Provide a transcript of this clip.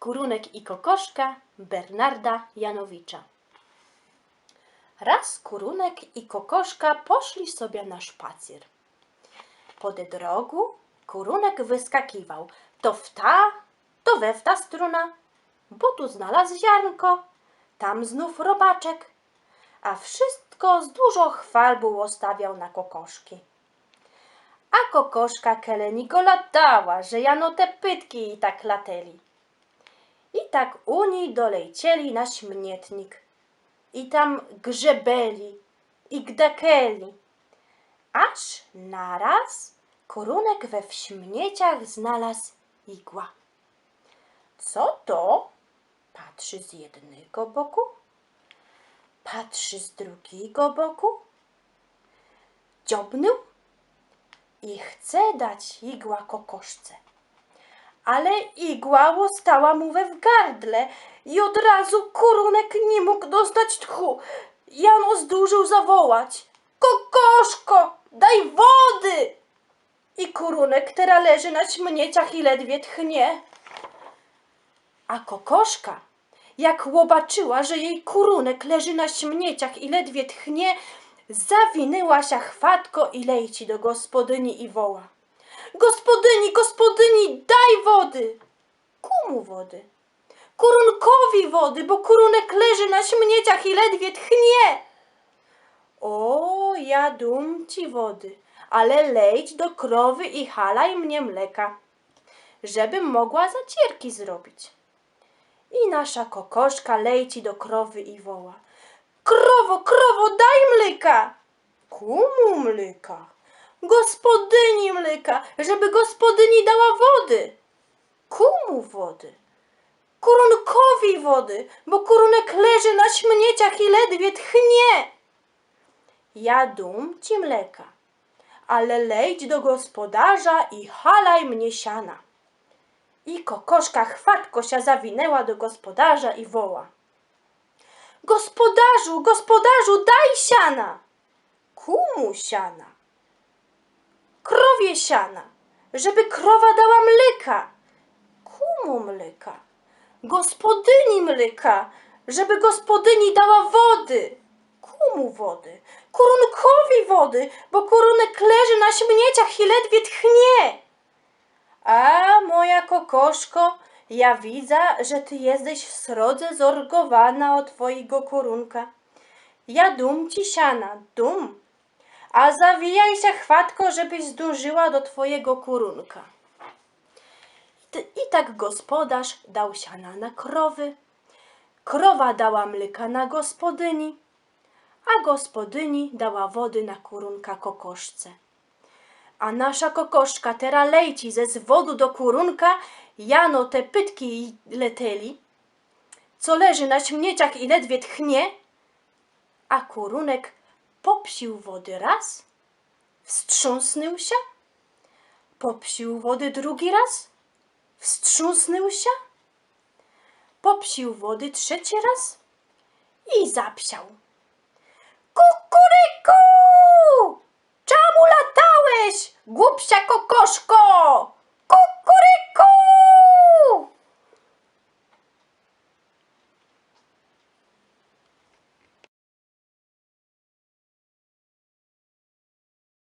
Kurunek i kokoszka Bernarda Janowicza. Raz Kurunek i kokoszka poszli sobie na szpacer. Po drogu Kurunek wyskakiwał to w ta, to we w ta struna, bo tu znalazł ziarnko, tam znów robaczek, a wszystko z dużo chwal było stawiał na kokoszki. A kokoszka keleni go że jano te pytki i tak lateli. I tak uni dolecieli na śmietnik. I tam grzebeli i gdakeli. Aż naraz korunek we wśmieciach znalazł igła. Co to? Patrzy z jednego boku, patrzy z drugiego boku, dziobnął i chce dać igła kokoszce. Ale igła ostała mu we w gardle i od razu kurunek nie mógł dostać tchu. Jano zdążył zawołać. Kokoszko, daj wody! I kurunek teraz leży na śmieciach i ledwie tchnie. A kokoszka, jak łobaczyła, że jej kurunek leży na śmieciach i ledwie tchnie, zawinęła się chwatko i lejci do gospodyni i woła. Gospodyni, gospodyni, wody! Kumu wody? Kurunkowi wody, bo kurunek leży na śmieciach i ledwie tchnie. O, ja dum ci wody, ale lejdź do krowy i halaj mnie mleka, żebym mogła zacierki zrobić. I nasza kokoszka lejci do krowy i woła. Krowo, krowo, daj mleka! Kumu mleka? Gospodyni mleka, żeby gospodyni dała wody. Kumu wody? Kurunkowi wody, bo kurunek leży na śmieciach i ledwie tchnie. Ja dum ci mleka, ale lejdź do gospodarza i halaj mnie siana. I kokoszka chwatko się zawinęła do gospodarza i woła. Gospodarzu, gospodarzu, daj siana! Kumu siana? Krowie siana, żeby krowa dała mleka. Kumu mleka? Gospodyni mleka, żeby gospodyni dała wody. Kumu wody? Kurunkowi wody, bo kurunek leży na śmieciach i ledwie tchnie. A moja kokoszko, ja widzę, że ty jesteś w srodze zorgowana od twojego kurunka. Ja dum ci siana, dum, a zawijaj się chwatko, żebyś zdążyła do twojego kurunka. I tak gospodarz dał siana na krowy, krowa dała mleka na gospodyni, a gospodyni dała wody na kurunka kokoszce. A nasza kokoszka teraz lejci ze zwodu do kurunka, jano te pytki leteli, co leży na śmieciach i ledwie tchnie, a kurunek popsił wody raz, wstrząsnął się, popsił wody drugi raz, wstrząsnął się, popsił wody trzeci raz i zapsiał. Kukuryku! Czemu latałeś, głupsia kokoszko?